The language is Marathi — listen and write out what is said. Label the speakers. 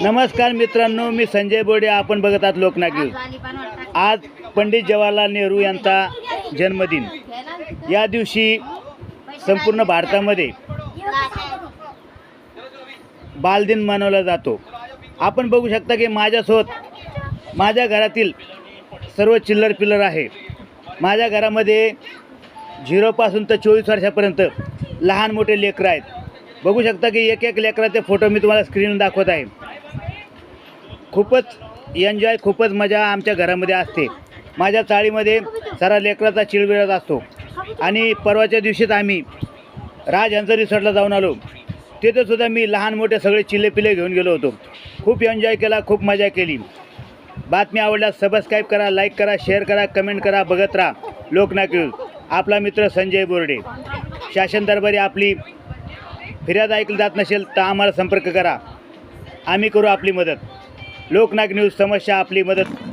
Speaker 1: नमस्कार. मित्रांनो मी संजय बोडे आपण बघत आहात लोकनागी आज पंडित जवाहरलाल नेहरू यांचा जन्मदिन. या दिवशी संपूर्ण भारतामध्ये बालदिन मनवला जातो. आपण बघू शकता की माझ्यासोबत माझ्या घरातील सर्व चिल्लर पिल्लर आहे. माझ्या घरामध्ये झिरोपासून तर चोवीस वर्षापर्यंत लहान मोठे लेकरं आहेत. बघू शकता की एक एक लेकराचे फोटो मी तुम्हाला स्क्रीन दाखवत आहे. खूपच एन्जॉय खूपच मजा आमच्या घरामध्ये असते. माझ्या चाळीमध्ये सारा लेकराचा चिळबिळत असतो. आणि परवाच्या दिवशीच आम्ही राज यांचं रिसॉर्टला जाऊन आलो. तिथेसुद्धा मी लहान मोठे सगळे चिल्ले पिले घेऊन गेलो होतो. खूप एन्जॉय केला खूप मजा केली. बातमी आवडल्यास सबस्क्राईब करा लाईक करा शेअर करा कमेंट करा बघत राहा. लोकनायक आपला मित्र संजय बोर्डे. शासन दरबारी आपली फिर्याद ऐकली जात नसेल तर आम्हाला संपर्क करा. आम्ही करू आपली मदत. लोकनाग न्यूज समस्या आपली मदत.